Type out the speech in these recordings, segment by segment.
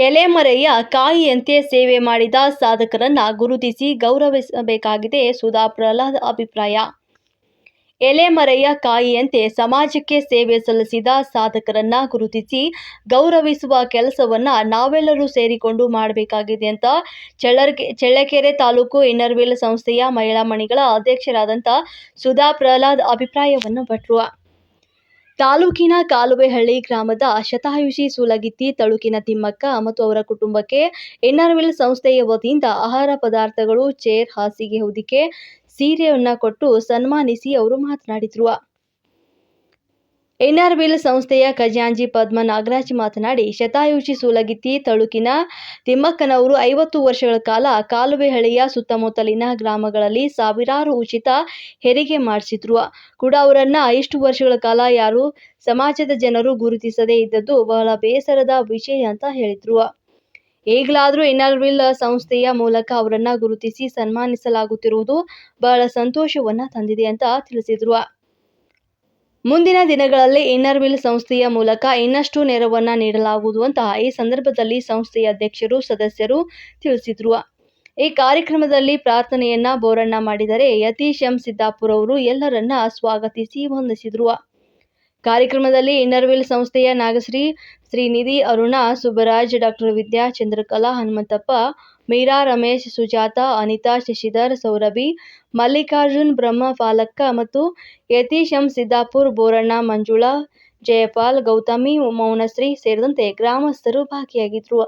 ಎಲೆಮರೆಯ ಕಾಯಿಯಂತೆ ಸೇವೆ ಮಾಡಿದ ಸಾಧಕರನ್ನ ಗುರುತಿಸಿ ಗೌರವಿಸಬೇಕಾಗಿದೆ ಸುಧಾ ಪ್ರಹ್ಲಾದ್ ಅಭಿಪ್ರಾಯ. ಎಲೆಮರೆಯ ಕಾಯಿಯಂತೆ ಸಮಾಜಕ್ಕೆ ಸೇವೆ ಸಲ್ಲಿಸಿದ ಸಾಧಕರನ್ನ ಗುರುತಿಸಿ ಗೌರವಿಸುವ ಕೆಲಸವನ್ನ ನಾವೆಲ್ಲರೂ ಸೇರಿಕೊಂಡು ಮಾಡಬೇಕಾಗಿದೆ ಅಂತ ಚಳ್ಳರ್ಕೆ ಚಳ್ಳಕೆರೆ ತಾಲೂಕು ಇನ್ನರ್ವಿಲ್ ಸಂಸ್ಥೆಯ ಮಹಿಳಾ ಮಣಿಗಳ ಅಧ್ಯಕ್ಷರಾದಂಥ ಸುಧಾ ಪ್ರಹ್ಲಾದ್ ಅಭಿಪ್ರಾಯವನ್ನು ಪಟ್ಟರು ತಾಲೂಕಿನ ಕಾಲುವೆಹಳ್ಳಿ ಗ್ರಾಮದ ಶತಾಯುಷಿ ಸೂಲಗಿತ್ತಿ ತಳುಕಿನ ತಿಮ್ಮಕ್ಕ ಮತ್ತು ಅವರ ಕುಟುಂಬಕ್ಕೆ ಎನ್ಆರ್ವಿಲ್ ಸಂಸ್ಥೆಯ ವತಿಯಿಂದ ಆಹಾರ ಪದಾರ್ಥಗಳು, ಚೇರ್, ಹಾಸಿಗೆ, ಹೊದಿಕೆ, ಸೀರೆಯನ್ನ ಕೊಟ್ಟು ಸನ್ಮಾನಿಸಿ ಅವರು ಮಾತನಾಡಿದರು. ಇನ್ನರ್ವಿಲ್ ಸಂಸ್ಥೆಯ ಖಜಾಂಜಿ ಪದ್ಮ ನಾಗರಾಜ್ ಮಾತನಾಡಿ, ಶತಾಯುಷಿ ಸೂಲಗಿತ್ತಿ ತಳುಕಿನ ತಿಮ್ಮಕ್ಕನವರು ಐವತ್ತು ವರ್ಷಗಳ ಕಾಲ ಕಾಲುವೆಹಳ್ಳಿಯ ಸುತ್ತಮುತ್ತಲಿನ ಗ್ರಾಮಗಳಲ್ಲಿ ಸಾವಿರಾರು ಉಚಿತ ಹೆರಿಗೆ ಮಾಡಿಸಿದ್ರು. ಕೂಡ ಅವರನ್ನ ಇಷ್ಟು ವರ್ಷಗಳ ಕಾಲ ಯಾರು ಸಮಾಜದ ಜನರು ಗುರುತಿಸದೇ ಇದ್ದದ್ದು ಬಹಳ ಬೇಸರದ ವಿಷಯ ಅಂತ ಹೇಳಿದ್ರು. ಈಗಲಾದರೂ ಎನ್ಆರ್ಬಿಲ್ ಸಂಸ್ಥೆಯ ಮೂಲಕ ಅವರನ್ನ ಗುರುತಿಸಿ ಸನ್ಮಾನಿಸಲಾಗುತ್ತಿರುವುದು ಬಹಳ ಸಂತೋಷವನ್ನ ತಂದಿದೆ ಅಂತ ತಿಳಿಸಿದ್ರು. ಮುಂದಿನ ದಿನಗಳಲ್ಲಿ ಇನ್ನರ್ವಿಲ್ ಸಂಸ್ಥೆಯ ಮೂಲಕ ಇನ್ನಷ್ಟು ನೆರವನ್ನು ನೀಡಲಾಗುವುದು ಅಂತ ಈ ಸಂದರ್ಭದಲ್ಲಿ ಸಂಸ್ಥೆಯ ಅಧ್ಯಕ್ಷರು, ಸದಸ್ಯರು ತಿಳಿಸಿದ್ರು. ಈ ಕಾರ್ಯಕ್ರಮದಲ್ಲಿ ಪ್ರಾರ್ಥನೆಯನ್ನ ಬೋರಣ್ಣ ಮಾಡಿದರೆ ಯತೀಶ್ ಎಂ ಸಿದ್ದಾಪುರ ಅವರು ಎಲ್ಲರನ್ನ ಸ್ವಾಗತಿಸಿ ವಂದಿಸಿದ್ರು. ಕಾರ್ಯಕ್ರಮದಲ್ಲಿ ಇನ್ನರ್ವಿಲ್ ಸಂಸ್ಥೆಯ ನಾಗಶ್ರೀ, ಶ್ರೀನಿಧಿ ಅರುಣ, ಸುಬ್ಬರಾಜ್ ಡಾಕ್ಟರ್ ವಿದ್ಯಾ, ಚಂದ್ರಕಲಾ, ಹನುಮಂತಪ್ಪ, ಮೀರಾ ರಮೇಶ್, ಸುಜಾತ, ಅನಿತಾ, ಶಶಿಧರ್, ಸೌರಭಿ, ಮಲ್ಲಿಕಾರ್ಜುನ್, ಬ್ರಹ್ಮ ಪಾಲಕ್ಕ ಮತ್ತು ಯತೀಶ್ ಸಿದ್ದಾಪುರ್, ಬೋರಣ್ಣ, ಮಂಜುಳಾ, ಜಯಪಾಲ್, ಗೌತಮಿ, ಮೌನಶ್ರೀ ಸೇರಿದಂತೆ ಗ್ರಾಮಸ್ಥರು ಭಾಗಿಯಾಗಿದ್ದರು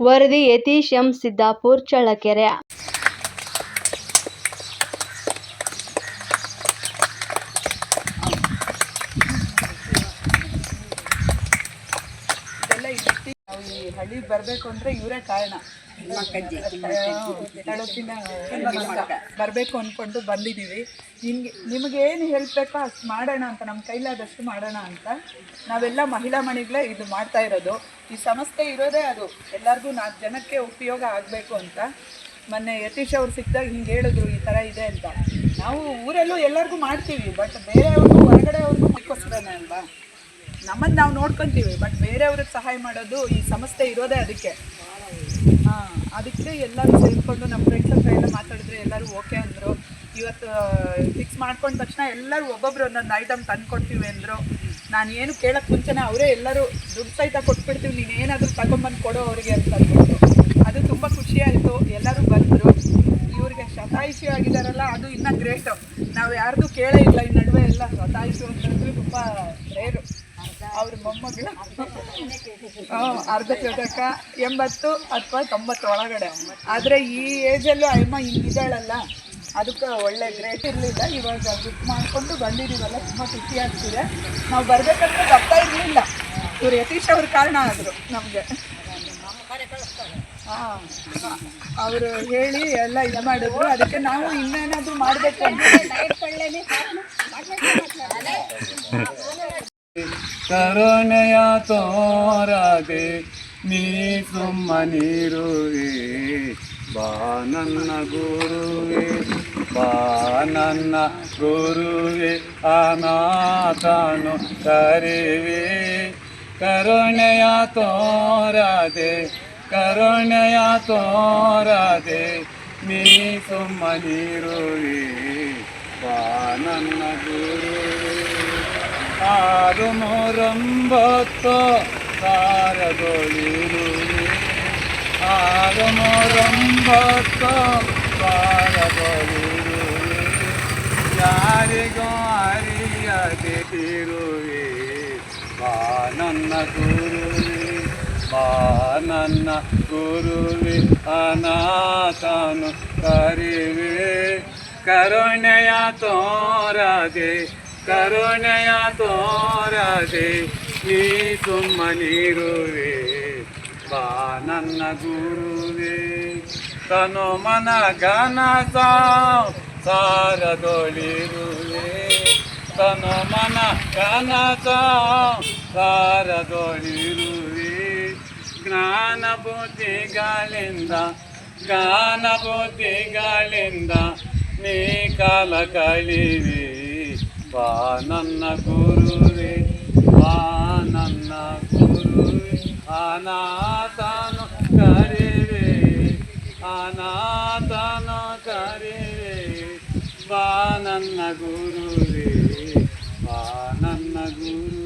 ವರದಿ ಯತೀಶ್ ಎಂ. ಸಿದ್ದಾಪುರ್, ಚಳ್ಳಕೆರೆ. ವ್ಯಕ್ತಿ ನಾವು ಈ ಹಳ್ಳಿಗೆ ಬರಬೇಕು ಅಂದ್ರೆ ಇವರೇ ಕಾರಣ. ಬರಬೇಕು ಅಂದ್ಕೊಂಡು ಬಂದಿದ್ದೀವಿ. ನಿಮ್ಗೆ ನಿಮಗೆ ಏನು ಹೇಳಬೇಕೋ ಅಷ್ಟು ಮಾಡೋಣ ಅಂತ ನಮ್ಮ ಕೈಲಾದಷ್ಟು ಮಾಡೋಣ ಅಂತ. ನಾವೆಲ್ಲ ಮಹಿಳಾ ಮಣಿಗಳೇ ಇದು ಮಾಡ್ತಾ ಇರೋದು. ಈ ಸಂಸ್ಥೆ ಇರೋದೇ ಅದು. ಎಲ್ಲರಿಗೂ ನಾಲ್ಕು ಜನಕ್ಕೆ ಉಪಯೋಗ ಆಗಬೇಕು ಅಂತ. ಮೊನ್ನೆ ಯತೀಶ್ ಅವ್ರು ಸಿಕ್ಕಿದಾಗ ಹಿಂಗೆ ಹೇಳಿದ್ರು ಈ ಥರ ಇದೆ ಅಂತ. ನಾವು ಊರಲ್ಲೂ ಎಲ್ಲರಿಗೂ ಮಾಡ್ತೀವಿ ಬಟ್ ಬೇರೆಯವ್ರಿಗೂ ಹೊರಗಡೆ ಅವ್ರಿಗೂ ಅಲ್ವಾ? ನಮ್ಮನ್ನು ನಾವು ನೋಡ್ಕೊತೀವಿ ಬಟ್ ಬೇರೆಯವ್ರಿಗೆ ಸಹಾಯ ಮಾಡೋದು ಈ ಸಂಸ್ಥೆ ಇರೋದೇ ಅದಕ್ಕೆ. ಹಾಂ, ಅದಕ್ಕೆ ಎಲ್ಲರೂ ಸೇರಿಕೊಂಡು ನಮ್ಮ ಫ್ರೆಂಡ್ಸ್ ಹತ್ರ ಎಲ್ಲ ಮಾತಾಡಿದ್ರೆ ಎಲ್ಲರೂ ಓಕೆ ಅಂದರು. ಇವತ್ತು ಫಿಕ್ಸ್ ಮಾಡ್ಕೊಂಡ ತಕ್ಷಣ ಎಲ್ಲರೂ ಒಬ್ಬೊಬ್ರು ಒಂದೊಂದು ಐಟಮ್ ತಂದು ಕೊಡ್ತೀವಿ ಅಂದರು. ನಾನು ಏನು ಕೇಳೋಕ್ಕೆ ಮುಂಚೆನೇ ಅವರೇ ಎಲ್ಲರೂ ದುಡ್ಡು ಸಹಿತ ಕೊಟ್ಬಿಡ್ತೀವಿ, ನೀನು ಏನಾದರೂ ತಗೊಂಬಂದು ಕೊಡೋ ಅವರಿಗೆ ಅಂತ ಅದು ತುಂಬ ಖುಷಿಯಾಯಿತು ಎಲ್ಲರೂ ಬಂದರು. ಇವ್ರಿಗೆ ಶತಾಯುಷಿ ಆಗಿದಾರಲ್ಲ, ಅದು ಇನ್ನೂ ಗ್ರೇಟು ನಾವು ಯಾರ್ದು ಕೇಳೇ ಇಲ್ಲ, ಈ ನಡುವೆ ಎಲ್ಲ ಶತಾಯುಷಿ ಅಂತಂದ್ರೆ ತುಂಬ ರೇರು ಅವ್ರ ಮೊಮ್ಮಗಳು. ಅರ್ಧ ಶತಕ ಎಂಬತ್ತು ಅಥವಾ ತೊಂಬತ್ತು ಒಳಗಡೆ. ಆದರೆ ಈ ಏಜಲ್ಲೂ ಅಮ್ಮ ಹಿಂಗಿದ್ದಾಳಲ್ಲ ಅದಕ್ಕೆ ಒಳ್ಳೆ ಗ್ರೇಟ್ ಇರಲಿಲ್ಲ. ಇವಾಗ ಬುಕ್ ಮಾಡಿಕೊಂಡು ಬಂದಿದ್ದೀವಲ್ಲ ತುಂಬ ಖುಷಿ ಆಗ್ತಿದೆ. ನಾವು ಬರಬೇಕಂದ್ರೆ ಬರ್ತಾ ಇರಲಿಲ್ಲ. ಇವ್ರು ಯತೀಶ್ ಅವ್ರ ಕಾರಣ ಆದರು ನಮಗೆ. ಹಾಂ ಅವರು ಹೇಳಿ ಎಲ್ಲ ಇದು ಮಾಡಿದ್ರು. ಅದಕ್ಕೆ ನಾವು ಇನ್ನೇನಾದರೂ ಮಾಡಬೇಕು ಅಂತ. ಕರುಣೆಯ ತೋರದೆ ನೀ ಸುಮ್ಮನಿರುವೆ ಬಾ ನನ್ನ ಗುರುವೆ ಬಾ ನನ್ನ ಗುರುವೆ ಅನಾಥನು ಕರಿವೆ ಕರುಣೆಯ ತೋರದೆ ಕರುಣೆಯ ತೋರದೆ ನೀ ಸುಮ್ಮನಿರುವೆ ಬಾ ನನ್ನ ಗುರುವೆ ಆರು ಮೂರೊಂಬತ್ತು ಸಾರದೊಳಿರುವೆ ಆರು ಮೂರೊಂಬತ್ತು ಸಾರದೊಳಿರುವೆ ಯಾರಿಗೂ ಅರಿಯದೆ ಇರುವೆ ಬಾ ನನ್ನ ಗುರುವೆ ಬಾ ನನ್ನ ಗುರುವೆ ಅನಾಥನು ಕರಿವೆ ಕರುಣೆಯ ತೋರದೆ ಕರುಣೆಯ ತೋರದೆ ನೀ ಸುಮ್ಮನಿರುವೆ ಬಾ ನನ್ನ ಗುರುವೆ. ತನು ಮನ ಗನಸ ಸಾರದೊಳಿರುವೆ. ತನು ಮನ ಘನ ಸಾರದೊಳಿರುವೆ. ಜ್ಞಾನ ಬುದ್ಧಿಗಳಿಂದ ಜ್ಞಾನ ಬುದ್ಧಿಗಳಿಂದ ನೀ ಕಾಲ ಕಳಿವೆ ಬಾ ನನ್ನ ಗುರುವೆ ಬಾ ನನ್ನ ಗುರುವೆ ಅನಾಥನು ಕರಿವೆ ಅನಾಥನು ಕರಿವೆ ಬಾ ನನ್ನ ಗುರುವೇ ಬಾ ನನ್ನ ಗುರು